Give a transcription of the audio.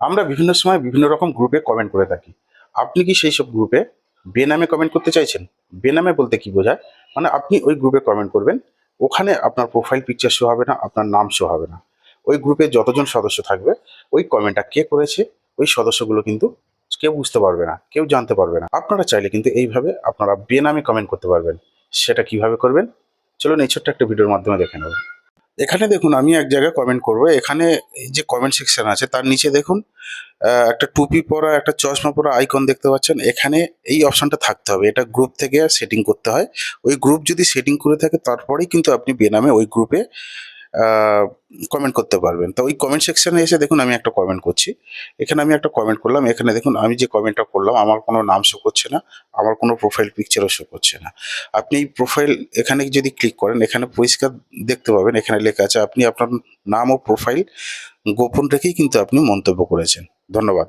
আমরা বিভিন্ন সময় বিভিন্ন রকম গ্রুপে কমেন্ট করে থাকি। আপনি কি সেই সব গ্রুপে বেনামে কমেন্ট করতে চাইছেন? বেনামে বলতে কি বোঝায়? মানে আপনি ওই গ্রুপে কমেন্ট করবেন, ওখানে আপনার প্রোফাইল পিকচার শো হবে না, আপনার নাম শো হবে না। ওই গ্রুপে যতজন সদস্য থাকবে, ওই কমেন্টটা কে করেছে, ওই সদস্যগুলো কিন্তু কেউ বুঝতে পারবে না, কেউ জানতে পারবে না। আপনারা চাইলে কিন্তু এইভাবে আপনারা বেনামে কমেন্ট করতে পারবেন। সেটা কীভাবে করবেন? চলুন এই ছোট্ট একটা ভিডিওর মাধ্যমে দেখে নেব এখানে দেখুন, আমি এক জায়গায় কমেন্ট করব। এখানে যে কমেন্ট সেকশন আছে, তার নিচে দেখুন একটা টুপি পরা, একটা চশমা পরা আইকন দেখতে পাচ্ছেন। এখানে এই অপশনটা থাকতে হবে। এটা গ্রুপ থেকে সেটিং করতে হয়। ওই গ্রুপ যদি সেটিং করে থাকে, তারপরেই কিন্তু আপনি বেনামে ওই গ্রুপে কমেন্ট করতে পারবেন। তো ওই কমেন্ট সেকশনে এসে দেখুন আমি একটা কমেন্ট করছি। এখানে আমি একটা কমেন্ট করলাম। এখানে দেখুন আমি যে কমেন্টটা করলাম, আমার কোনো নাম শো করছে না, আমার কোনো প্রোফাইল পিকচারও শো করছে না। আপনি এই প্রোফাইল এখানে যদি ক্লিক করেন, এখানে পরিষ্কার দেখতে পাবেন, এখানে লেখা আছে, আপনি আপনার নাম ও প্রোফাইল গোপন রেখেই কিন্তু আপনি মন্তব্য করেছেন। ধন্যবাদ।